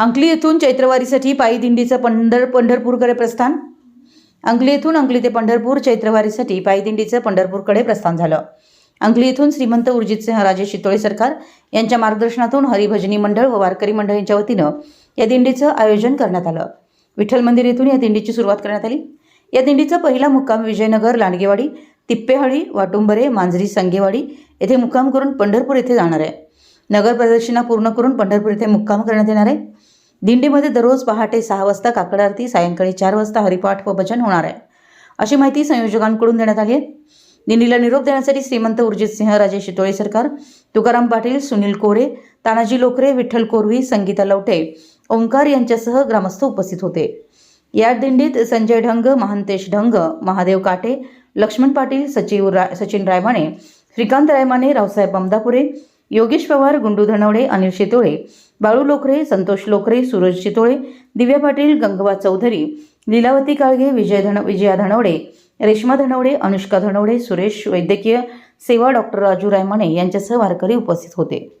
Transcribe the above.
अंकली येथून चैत्रवारीसाठी पायी दिंडीचं पंढर पंढरपूरकडे प्रस्थान. अंकली येथून अंकली ते पंढरपूर चैत्रवारीसाठी पायी दिंडीचं पंढरपूरकडे प्रस्थान झालं. अंकली येथून श्रीमंत उर्जितसिंह राजे शितोळे सरकार यांच्या मार्गदर्शनातून हरिभजनी मंडळ व वारकरी मंडळ यांच्या वतीनं या दिंडीचं आयोजन करण्यात आलं. विठ्ठल मंदिर येथून या दिंडीची सुरुवात करण्यात आली. या दिंडीचा पहिला मुक्काम विजयनगर लांडगेवाडी तिप्पेहळी वाटुंबरे मांजरी संगेवाडी येथे मुक्काम करून पंढरपूर येथे जाणार आहे. नगर प्रदक्षिणा पूर्ण करून पंढरपूर येथे मुक्काम करण्यात येणार आहे. दिंडीमध्ये दररोज पहाटे सहा वाजता काकड आरती सायंकाळी चार वाजता हरिपाठ व भजन होणार आहे. अशी माहिती संयोजकांकडून देण्यात आली आहे. दिंडीला निरोप देण्यासाठी श्रीमंत उर्जितसिंह राजे शितोळे सरकार तुकाराम पाटील सुनील कोरे तानाजी लोकरे विठ्ठल कोरवी संगीता लवटे ओंकार यांच्यासह ग्रामस्थ उपस्थित होते. या दिंडीत संजय ढंग महांतेश ढंग महादेव काटे लक्ष्मण पाटील सचिव रा सचिन रायमाने श्रीकांत रायमाने रावसाहेब बमदापुरे योगेश पवार गुंडू धनवडे अनिल शितोळे बाळू लोखरे संतोष लोखरे सूरज चितोळे दिव्या पाटील गंगवा चौधरी लीलावती काळगे विजय धन विजया धनवडे रेश्मा धनवडे अनुष्का धनवडे सुरेश वैद्यकीय सेवा डॉक्टर राजू रायमाने यांच्यासह वारकरी उपस्थित होते.